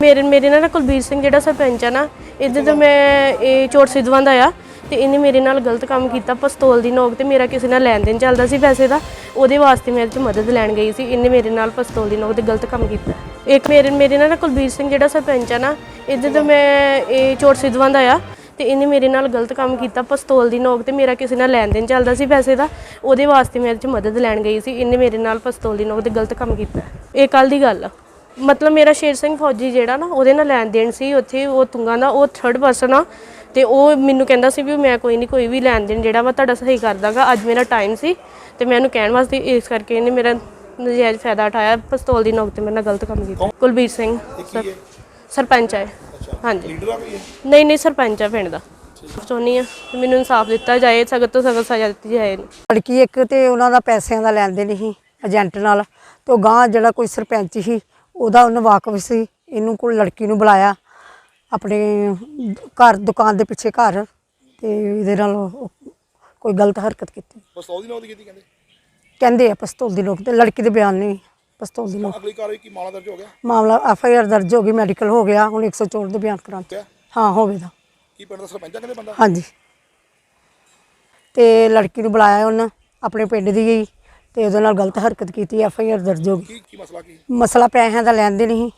ਮੇਰੇ ਮੇਰੇ ਨਾਲ ਨਾ ਕੁਲਬੀਰ ਸਿੰਘ ਜਿਹੜਾ ਸਰਪੰਚ ਆ ਨਾ, ਇਹਦੇ ਤੋਂ ਮੈਂ ਇਹ ਚੋਟ ਸਿੱਧਵਾਂ ਦਾ ਆ ਤੇ ਇਹਨੇ ਮੇਰੇ ਨਾਲ ਗਲਤ ਕੰਮ ਕੀਤਾ, ਪਿਸਤੌਲ ਦੀ ਨੋਕ ਤੇ ਮੇਰਾ ਕਿਸੇ ਨਾਲ ਲੈਣ ਦੇਣ ਚੱਲਦਾ ਸੀ ਪੈਸੇ ਦਾ, ਉਹਦੇ ਵਾਸਤੇ ਮੇਰੇ ਇਹਦੇ ਤੋਂ ਮਦਦ ਲੈਣ ਗਈ ਸੀ, ਇਹਨੇ ਮੇਰੇ ਨਾਲ ਪਿਸਤੌਲ ਦੀ ਨੋਕ ਤੇ ਗਲਤ ਕੰਮ ਕੀਤਾ। ਇੱਕ ਮੇਰੇ ਮੇਰੇ ਨਾਲ ਨਾ ਕੁਲਬੀਰ ਸਿੰਘ ਜਿਹੜਾ ਸਰਪੰਚ ਆ ਨਾ, ਇਹਦੇ ਤੋਂ ਮੈਂ ਇਹ ਚੋਟ ਸਿੱਧਵਾਂ ਦਾ ਆ ਤੇ ਇਹਨੇ ਮੇਰੇ ਨਾਲ ਗਲਤ ਕੰਮ ਕੀਤਾ, ਪਿਸਤੌਲ ਦੀ ਨੋਕ ਤੇ ਮੇਰਾ ਕਿਸੇ ਨਾਲ ਲੈਣ ਦੇਣ ਚੱਲਦਾ ਸੀ ਪੈਸੇ ਦਾ, ਉਹਦੇ ਵਾਸਤੇ ਮੇਰੇ ਇਹਦੇ ਤੋਂ ਮਦਦ ਲੈਣ ਗਈ ਸੀ, ਇਹਨੇ ਮੇਰੇ ਨਾਲ ਪਿਸਤੌਲ ਦੀ ਨੋਕ ਤੇ ਗਲਤ ਕੰਮ ਕੀਤਾ। ਇਹ ਕੱਲ ਦੀ ਗੱਲ ਆ। ਮਤਲਬ ਮੇਰਾ ਸ਼ੇਰ ਸਿੰਘ ਫੌਜੀ ਜਿਹੜਾ ਨਾ ਉਹਦੇ ਨਾਲ ਲੈਣ ਦੇਣ ਸੀ ਉੱਥੇ ਉਹ ਤੁੰਗਾ ਦਾ ਉਹ ਥਰਡ ਪਰਸਨ ਆ ਤੇ ਉਹ ਮੈਨੂੰ ਕਹਿੰਦਾ ਸੀ ਵੀ ਮੈਂ ਕੋਈ ਨਹੀਂ ਕੋਈ ਵੀ ਲੈਣ ਦੇਣ ਜਿਹੜਾ ਵਾ ਤੁਹਾਡਾ ਸਹੀ ਕਰ ਦਾਂਗਾ ਅੱਜ ਮੇਰਾ ਟਾਈਮ ਸੀ ਤੇ ਮੈਂ ਉਹਨੂੰ ਕਹਿਣ ਵਾਸਤੇ ਇਸ ਕਰਕੇ ਇਹਨੇ ਮੇਰਾ ਨਜਾਇਜ਼ ਫਾਇਦਾ ਉਠਾਇਆ ਪਿਸਤੌਲ ਦੀ ਨੋਕ ਤੇ ਮੇਰੇ ਨਾਲ ਗਲਤ ਕੰਮ ਕੀਤਾ। ਕੁਲਬੀਰ ਸਿੰਘ ਸਰ- ਸਰਪੰਚ ਹੈ ਹਾਂਜੀ? ਨਹੀਂ ਨਹੀਂ ਸਰਪੰਚ ਆ ਪਿੰਡ ਦਾ। ਚਾਹੁੰਦੀ ਆ ਮੈਨੂੰ ਇਨਸਾਫ ਦਿੱਤਾ ਜਾਏ ਸਖਤ ਤੋਂ ਸਖਤ ਸਜ਼ਾ ਦਿੱਤੀ ਜਾਏ ਇਹਨੂੰ। ਲੜਕੀ ਇੱਕ ਤੇ ਉਹਨਾਂ ਦਾ ਪੈਸਿਆਂ ਦਾ ਲੈਣ ਦੇਣ ਸੀ ਏਜੰਟ ਨਾਲ ਤੇ ਉਹ ਗਾਂ ਜਿਹੜਾ ਕੋਈ ਸਰਪੰਚ ਸੀ ਉਹਦਾ ਉਹਨੂੰ ਵਾਕਫ ਸੀ ਇਹਨੂੰ ਕੋਲ ਲੜਕੀ ਨੂੰ ਬੁਲਾਇਆ ਆਪਣੇ ਘਰ ਦੁਕਾਨ ਦੇ ਪਿੱਛੇ ਘਰ ਤੇ ਇਹਦੇ ਨਾਲ ਉਹ ਕੋਈ ਗਲਤ ਹਰਕਤ ਕੀਤੀ। ਪਿਸਤੌਲ ਦੀ ਨੌਕਰੀ ਕੀਤੀ ਕਹਿੰਦੇ? ਕਹਿੰਦੇ ਆ ਪਿਸਤੌਲ ਦੀ ਲੋਕ ਤੇ ਲੜਕੀ ਦੇ ਬਿਆਨ ਨਹੀਂ ਪਿਸਤੌਲ ਦੀ ਲੋਕ ਅਗਲੀ ਕਾਰਵਾਈ ਕੀ ਮਾਮਲਾ ਦਰਜ ਹੋ ਗਿਆ? ਮਾਮਲਾ ਐਫ ਆਈ ਆਰ ਦਰਜ ਹੋ ਗਈ ਮੈਡੀਕਲ ਹੋ ਗਿਆ ਹੁਣ 104 ਦੇ ਬਿਆਨ ਕਰਾਂ ਕਿਆ ਹਾਂ। ਹੋਵੇਗਾ ਕੀ ਪਿੰਡ ਦਾ ਸਰਪੰਚ ਕਹਿੰਦੇ ਬੰਦਾ? ਹਾਂਜੀ। ਤੇ ਲੜਕੀ ਨੂੰ ਬੁਲਾਇਆ ਉਹਨਾਂ ਆਪਣੇ ਪਿੰਡ ਦੀ ਗਈ। ਤੇ ਉਹਦੇ ਨਾਲ ਗਲਤ ਹਰਕਤ ਕੀਤੀ ਐਫ ਆਈ ਆਰ ਦਰਜ ਹੋ ਗਈ। ਕੀ ਕੀ ਮਸਲਾ ਕੀ? ਮਸਲਾ ਪੈਸਿਆਂ ਦਾ ਲੈਂਦੇ ਨਹੀਂ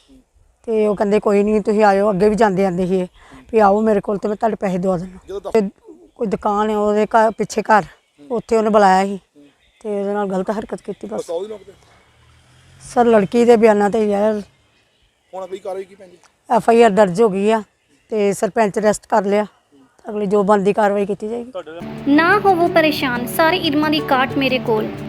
ਤੇ ਉਹ ਕਹਿੰਦੇ ਕੋਈ ਨਹੀਂ ਤੁਸੀਂ ਆਇਓ ਅੱਗੇ ਵੀ ਜਾਂਦੇ ਆਂਦੇ ਸੀ ਇਹ, ਵੀ ਆਓ ਮੇਰੇ ਕੋਲ ਤੇ ਮੈਂ ਤੁਹਾਡੇ ਪੈਸੇ ਦਵਾ ਦਿੰਦਾ। ਜਦੋਂ ਕੋਈ ਦੁਕਾਨ ਹੈ ਉਹਦੇ ਘਰ ਪਿੱਛੇ ਘਰ ਉੱਥੇ ਉਹਨੇ ਬੁਲਾਇਆ ਸੀ। ਤੇ ਉਹਦੇ ਨਾਲ ਗਲਤ ਹਰਕਤ ਕੀਤੀ ਬਸ। ਪਿਸਤੌਲ ਦੀ ਨੌਕਰੀ ਸਰ ਲੜਕੀ ਦੇ ਬਿਆਨਾਂ ਤੇ ਯਾਰ ਹੁਣ ਅਗਲੀ ਕਾਰਵਾਈ ਕੀ ਪੈਂਦੀ? ਐਫ ਆਈ ਆਰ ਦਰਜ ਹੋ ਗਈ ਆ ਤੇ ਸਰਪੰਚ ਅਰੈਸਟ ਕਰ ਲਿਆ। ਅਗਲੀ ਜੋ ਬਣਦੀ ਕਾਰਵਾਈ ਕੀਤੀ ਜਾਏਗੀ। ਨਾ ਹੋਵੋ ਪਰੇਸ਼ਾਨ ਸਾਰੇ ਇਲਮਾਂ ਦੀ ਕਾਟ ਮੇਰੇ ਕੋਲ।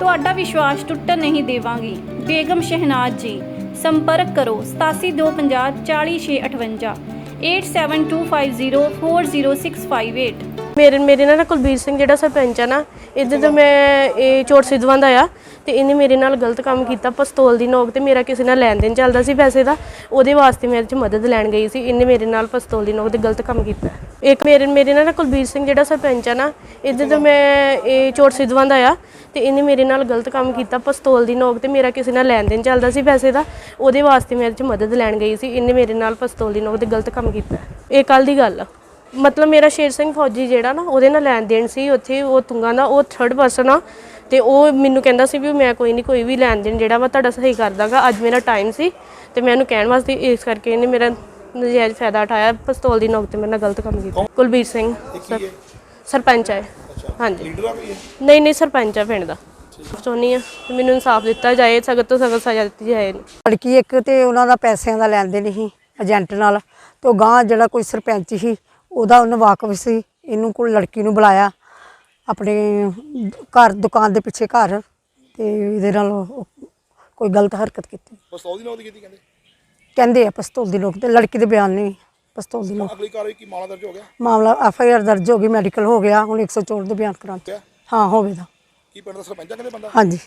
ਤੁਹਾਡਾ ਵਿਸ਼ਵਾਸ ਟੁੱਟਣ ਨਹੀਂ ਦੇਵਾਂਗੀ। ਬੇਗਮ ਸ਼ਹਿਨਾਜ਼ ਜੀ ਸੰਪਰਕ ਕਰੋ 8725 40658 8725040658 ਮੇਰੇ ਮੇਰੇ ਨਾਲ ਨਾ ਕੁਲਬੀਰ ਸਿੰਘ ਜਿਹੜਾ ਸਰਪੰਚ ਆ ਨਾ ਇਹਦੇ ਤੋਂ ਮੈਂ ਇਹ ਚੋਟ ਸਿੱਧਵਾਂ ਦਾ ਆ। ਤੇ ਇਹਨੇ ਮੇਰੇ ਨਾਲ ਗਲਤ ਕੰਮ ਕੀਤਾ, ਪਿਸਤੌਲ ਦੀ ਨੋਕ ਤੇ ਮੇਰਾ ਕਿਸੇ ਨਾਲ ਲੈਣ ਦੇਣ ਚੱਲਦਾ ਸੀ ਪੈਸੇ ਦਾ, ਉਹਦੇ ਵਾਸਤੇ ਮੇਰੇ ਚ ਮਦਦ ਲੈਣ ਗਈ ਸੀ, ਇਹਨੇ ਮੇਰੇ ਨਾਲ ਪਿਸਤੌਲ ਦੀ ਨੋਕ ਤੇ ਗਲਤ ਕੰਮ ਕੀਤਾ। ਇੱਕ ਮੇਰੇ ਮੇਰੇ ਨਾਲ ਨਾ ਕੁਲਬੀਰ ਸਿੰਘ ਜਿਹੜਾ ਸਰਪੰਚ ਆ ਨਾ ਇੱਧਰ ਤੋਂ ਮੈਂ ਇਹ ਚੋਟ ਸਿੱਧਵਾਂ ਦਾ ਆ, ਤੇ ਇਹਨੇ ਮੇਰੇ ਨਾਲ ਗਲਤ ਕੰਮ ਕੀਤਾ, ਪਿਸਤੌਲ ਦੀ ਨੋਕ ਤੇ ਮੇਰਾ ਕਿਸੇ ਨਾਲ ਲੈਣ ਦੇਣ ਚੱਲਦਾ ਸੀ ਪੈਸੇ ਦਾ, ਉਹਦੇ ਵਾਸਤੇ ਮੇਰੇ ਚ ਮਦਦ ਲੈਣ ਗਈ ਸੀ, ਇਹਨੇ ਮੇਰੇ ਨਾਲ ਪਿਸਤੌਲ ਦੀ ਨੋਕ ਤੇ ਗਲਤ ਕੰਮ ਕੀਤਾ। ਇਹ ਕੱਲ ਦੀ ਗੱਲ ਆ। ਮਤਲਬ ਮੇਰਾ ਸ਼ੇਰ ਸਿੰਘ ਫੌਜੀ ਜਿਹੜਾ ਨਾ, ਉਹਦੇ ਨਾਲ ਲੈਣ ਦੇਣ ਸੀ, ਉੱਥੇ ਉਹ ਤੁੰਗਾ ਦਾ, ਉਹ ਥਰਡ ਪਰਸਨ ਆ ਤੇ ਉਹ ਮੈਨੂੰ ਕਹਿੰਦਾ ਸੀ ਵੀ ਮੈਂ ਕੋਈ ਨਹੀਂ ਕੋਈ ਵੀ ਲੈਣ ਦੇਣ ਜਿਹੜਾ ਵਾ ਤੁਹਾਡਾ ਸਹੀ ਕਰ ਦਾਂਗਾ। ਅੱਜ ਮੇਰਾ ਟਾਈਮ ਸੀ ਤੇ ਮੈਂ ਉਹਨੂੰ ਕਹਿਣ ਵਾਸਤੇ ਇਸ ਕਰਕੇ ਇਹਨੇ ਮੇਰਾ ਨਜਾਇਜ਼ ਫਾਇਦਾ ਉਠਾਇਆ ਪਿਸਤੌਲ ਦੀ ਨੋਕ ਤੇ ਮੇਰੇ ਨਾਲ ਗਲਤ ਕੰਮ ਕੀਤਾ। ਕੁਲਬੀਰ ਸਿੰਘ ਸਰ- ਸਰਪੰਚ ਹੈ। ਹਾਂਜੀ? ਨਹੀਂ ਨਹੀਂ ਸਰਪੰਚ ਆ ਪਿੰਡ ਦਾ। ਚਾਹੁੰਦੀ ਆ ਕਿ ਮੈਨੂੰ ਇਨਸਾਫ ਦਿੱਤਾ ਜਾਏ ਸਖਤ ਤੋਂ ਸਖਤ ਸਜ਼ਾ ਦਿੱਤੀ ਜਾਏ। ਇਹਨੂੰ ਲੜਕੀ ਇੱਕ ਤੇ ਉਹਨਾਂ ਦਾ ਪੈਸਿਆਂ ਦਾ ਲੈਣ ਦੇਣ ਸੀ ਏਜੰਟ ਨਾਲ ਤੇ ਉਹ ਗਾਂ ਜਿਹੜਾ ਕੋਈ ਸਰਪੰਚ ਸੀ ਉਹਦਾ ਉਹਨੂੰ ਵਾਕਫ ਸੀ ਇਹਨੂੰ ਕੋਲ ਲੜਕੀ ਨੂੰ ਬੁਲਾਇਆ। ਆਪਣੇ ਘਰ ਦੁਕਾਨ ਦੇ ਪਿੱਛੇ ਘਰ ਤੇ ਇਹਦੇ ਨਾਲ ਉਹ ਕੋਈ ਗਲਤ ਹਰਕਤ ਕੀਤੀ। ਪਿਸਤੌਲ ਦੀ ਨੌਕਰੀ ਕੀਤੀ ਕਹਿੰਦੇ? ਕਹਿੰਦੇ ਆ ਪਿਸਤੌਲ ਦੀ ਲੋਕ ਤੇ ਲੜਕੀ ਦੇ ਬਿਆਨ ਨਹੀਂ ਪਿਸਤੌਲ ਦੀ ਲੋਕ ਅਗਲੀ ਕਾਰਵਾਈ ਕੀ ਮਾਮਲਾ ਦਰਜ ਹੋ ਗਿਆ? ਮਾਮਲਾ ਐਫ ਆਈ ਆਰ ਦਰਜ ਹੋ ਗਈ ਮੈਡੀਕਲ ਹੋ ਗਿਆ ਹੁਣ 104 ਦੇ ਬਿਆਨ ਕਰਾਂ ਕਿਆ ਹਾਂ ਹੋਵੇਗਾ ਕੀ ਪਿੰਡ ਦਾ ਸਰਪੰਚ ਆ ਕਹਿੰਦੇ ਬੰਦਾ? ਹਾਂਜੀ।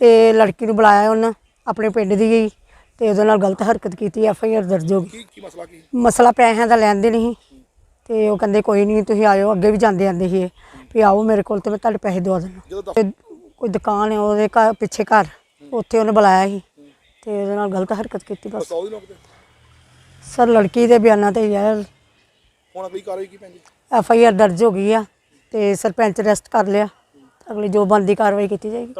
ਤੇ ਲੜਕੀ ਨੂੰ ਬੁਲਾਇਆ ਉਹਨਾਂ ਆਪਣੇ ਪਿੰਡ ਦੀ ਗਈ ਤੇ ਉਹਦੇ ਨਾਲ ਗਲਤ ਹਰਕਤ ਕੀਤੀ ਐਫ ਆਈ ਆਰ ਦਰਜ ਹੋ ਗਈ। ਕੀ ਕੀ ਮਸਲਾ ਕੀ? ਮਸਲਾ ਪੈਸਿਆਂ ਦਾ ਲੈਂਦੇ ਨਹੀਂ ਤੇ ਉਹ ਕਹਿੰਦੇ ਕੋਈ ਨਹੀਂ ਤੁਸੀਂ ਆਇਓ ਅੱਗੇ ਵੀ ਜਾਂਦੇ ਆਂਦੇ ਸੀ ਇਹ, ਵੀ ਆਓ ਮੇਰੇ ਕੋਲ ਤੇ ਮੈਂ ਤੁਹਾਡੇ ਪੈਸੇ ਦਵਾ ਦਿੰਦਾ। ਜਦੋਂ ਦਫ਼- ਤੇ ਕੋਈ ਦੁਕਾਨ ਹੈ ਉਹਦੇ ਘਰ ਪਿੱਛੇ ਘਰ ਉੱਥੇ ਉਹਨੇ ਬੁਲਾਇਆ ਸੀ ਤੇ ਉਹਦੇ ਨਾਲ ਗਲਤ ਹਰਕਤ ਕੀਤੀ ਬਸ। ਪਿਸਤੌਲ ਦੀ ਨੌਕਰੀ ਸਰ ਲੜਕੀ ਦੇ ਬਿਆਨਾਂ ਤੇ ਯਾਰ ਹੁਣ ਅਗਲੀ ਕਾਰਵਾਈ ਕੀ ਪੈਂਦੀ? ਐਫ ਆਈ ਆਰ ਦਰਜ ਹੋ ਗਈ ਆ ਤੇ ਸਰਪੰਚ ਅਰੈਸਟ ਕਰ ਲਿਆ। ਅਗਲੀ ਜੋ ਬਣਦੀ ਕਾਰਵਾਈ ਕੀਤੀ ਜਾਏਗੀ।